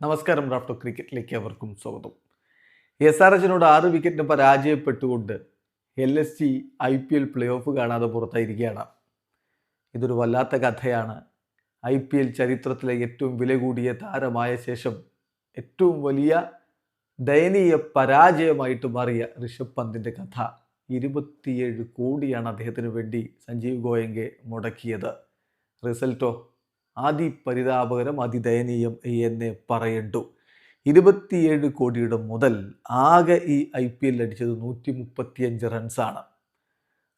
നമസ്കാരം റാഫ്റ്റോ ക്രിക്കറ്റിലേക്ക് അവർക്കും സ്വാഗതം. എസ് ആർ എച്ചിനോട് ആറ് വിക്കറ്റിന് പരാജയപ്പെട്ടുകൊണ്ട് L S G I P L play off കാണാതെ പുറത്തായിരിക്കുകയാണ്. ഇതൊരു വല്ലാത്ത കഥയാണ്. ഐ പി എൽ ചരിത്രത്തിലെ ഏറ്റവും വില കൂടിയ താരമായ ശേഷം ഏറ്റവും വലിയ ദയനീയ പരാജയമായിട്ട് മാറിയ ഋഷഭ് പന്തിന്റെ കഥ ഇരുപത്തിയേഴ് കോടിയാണ് അദ്ദേഹത്തിന് വേണ്ടി സഞ്ജീവ് ഗോയങ്കെ മുടക്കിയത്. റിസൾട്ടോ? അതിപരിതാപകരം അതിദയനീയം എന്നേ പറയണ്ടു. ഇരുപത്തിയേഴ് കോടിയുടെ മുതൽ ആകെ ഈ ഐ പി എൽ അടിച്ചത് നൂറ്റി മുപ്പത്തിയഞ്ച് റൺസാണ്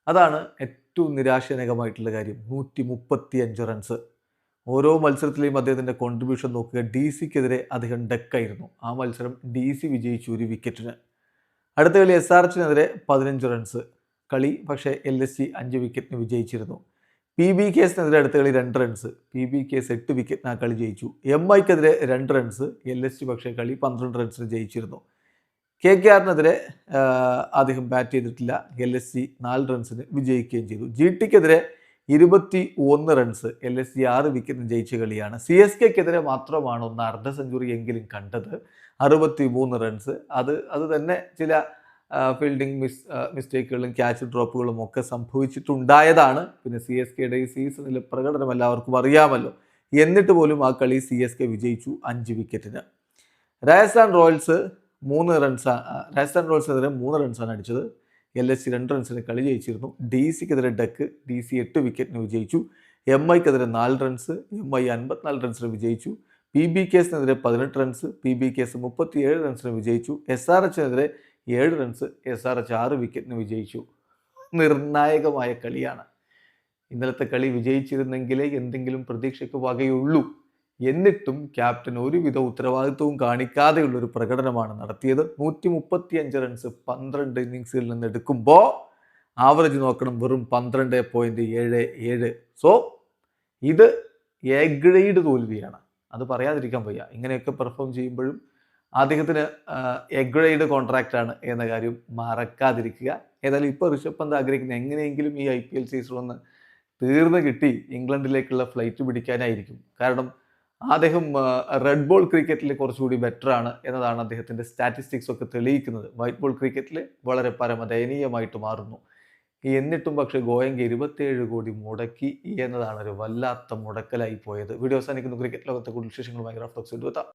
അതാണ് ഏറ്റവും നിരാശജനകമായിട്ടുള്ള കാര്യം. നൂറ്റി മുപ്പത്തിയഞ്ച് റൺസ് ഓരോ മത്സരത്തിലെയും അദ്ദേഹത്തിന്റെ കോൺട്രിബ്യൂഷൻ നോക്കുക. ഡി സിക്കെതിരെ അദ്ദേഹം ഡെക്കായിരുന്നു. ആ മത്സരം ഡി സി വിജയിച്ചു ഒരു വിക്കറ്റിന് അടുത്ത കളി എസ് ആർ എച്ചിനെതിരെ പതിനഞ്ച് റൺസ് കളി പക്ഷേ എൽ എസ് സി അഞ്ച് വിക്കറ്റിന് വിജയിച്ചിരുന്നു. പി ബി കേസിനെതിരെ അടുത്ത കളി രണ്ട് റൺസ് പി ബി കേസ് എട്ട് വിക്കറ്റിന് ആ കളി ജയിച്ചു എം ഐക്കെതിരെ രണ്ട് റൺസ് എൽ എസ് ടി പക്ഷേ കളി പന്ത്രണ്ട് റൺസിന് ജയിച്ചിരുന്നു. കെ കെ ആറിനെതിരെ അദ്ദേഹം ബാറ്റ് ചെയ്തിട്ടില്ല. എൽ എസ് സി നാല് റൺസിന് വിജയിക്കുകയും ചെയ്തു. ജി ടിക്കെതിരെ ഇരുപത്തി ഒന്ന് റൺസ് എൽ എസ് സി ആറ് വിക്കറ്റിന് ജയിച്ച കളിയാണ്. സി എസ് കെക്കെതിരെ മാത്രമാണ് ഒന്ന് അർദ്ധ സെഞ്ചുറി എങ്കിലും കണ്ടത്. അറുപത്തി മൂന്ന് റൺസ് അത് അത് തന്നെ ചില ഫീൽഡിംഗ് മിസ് മിസ്റ്റേക്കുകളും ക്യാച്ച് ഡ്രോപ്പുകളും ഒക്കെ സംഭവിച്ചിട്ടുണ്ടായതാണ്. പിന്നെ സി എസ് കെയുടെ ഈ സീസണിലെ പ്രകടനം എല്ലാവർക്കും അറിയാമല്ലോ. എന്നിട്ട് പോലും ആ കളി സി എസ് കെ വിജയിച്ചു അഞ്ച് വിക്കറ്റിന് രാജസ്ഥാൻ റോയൽസ് മൂന്ന് റൺസ് രാജസ്ഥാൻ റോയൽസിനെതിരെ മൂന്ന് റൺസാണ് അടിച്ചത്. എൽ എസ് സി രണ്ട് റൺസിന് കളി ജയിച്ചിരുന്നു. ഡി സിക്കെതിരെ ഡക്ക് ഡി സി എട്ട് വിക്കറ്റിന് വിജയിച്ചു. എം ഐക്കെതിരെ നാല് റൺസ് എം ഐ അൻപത്തിനാല് റൺസിന് വിജയിച്ചു. പി ബി കേസിനെതിരെ പതിനെട്ട് റൺസ് പി ബി കേസ് മുപ്പത്തിയേഴ് റൺസിന് വിജയിച്ചു. എസ് ആർ എച്ചിനെതിരെ ഏഴ് റൺസ് എസ് ആർ എച്ച് ആറ് വിക്കറ്റിന് വിജയിച്ചു. നിർണായകമായ കളിയാണ്. ഇന്നലത്തെ കളി വിജയിച്ചിരുന്നെങ്കിലേ എന്തെങ്കിലും പ്രതീക്ഷയ്ക്ക് വകയുള്ളൂ. എന്നിട്ടും ക്യാപ്റ്റൻ ഒരുവിധ ഉത്തരവാദിത്വവും കാണിക്കാതെയുള്ളൊരു പ്രകടനമാണ് നടത്തിയത്. നൂറ്റി മുപ്പത്തി അഞ്ച് റൺസ് പന്ത്രണ്ട് ഇന്നിങ്സിൽ നിന്ന് എടുക്കുമ്പോൾ ആവറേജ് നോക്കണം വെറും പന്ത്രണ്ട് പോയിന്റ് ഏഴ് ഏഴ്. സോ ഇത് എ ഗ്രേഡ് തോൽവിയാണ്. അത് പറയാതിരിക്കാൻ വയ്യ. ഇങ്ങനെയൊക്കെ പെർഫോം ചെയ്യുമ്പോഴും അദ്ദേഹത്തിന് എഗ്രയുടെ കോൺട്രാക്റ്റാണ് എന്ന കാര്യം മറക്കാതിരിക്കുക. ഏതായാലും ഇപ്പോൾ ഋഷഭ് പന്ത് ആഗ്രഹിക്കുന്ന എങ്ങനെയെങ്കിലും ഈ ഐ പി എൽ സീസൺ ഒന്ന് തീർന്നു കിട്ടി ഇംഗ്ലണ്ടിലേക്കുള്ള ഫ്ലൈറ്റ് പിടിക്കാനായിരിക്കും. കാരണം അദ്ദേഹം റെഡ് ബോൾ ക്രിക്കറ്റിൽ കുറച്ചുകൂടി ബെറ്റർ ആണ് എന്നതാണ് അദ്ദേഹത്തിന്റെ സ്റ്റാറ്റിസ്റ്റിക്സ് ഒക്കെ തെളിയിക്കുന്നത്. വൈറ്റ് ബോൾ ക്രിക്കറ്റിൽ വളരെ പരമദയനീയമായിട്ട് മാറുന്നു. എന്നിട്ടും പക്ഷേ ഗോയങ്ക ഇരുപത്തിയേഴ് കോടി മുടക്കി എന്നതാണ് ഒരു വല്ലാത്ത മുടക്കലായി പോയത്. വീഡിയോ അവസാനിക്കുന്നു. ക്രിക്കറ്റ് ലോകത്തെ കൂടുതൽ വിശേഷങ്ങൾ ഭയങ്കര എടുത്താം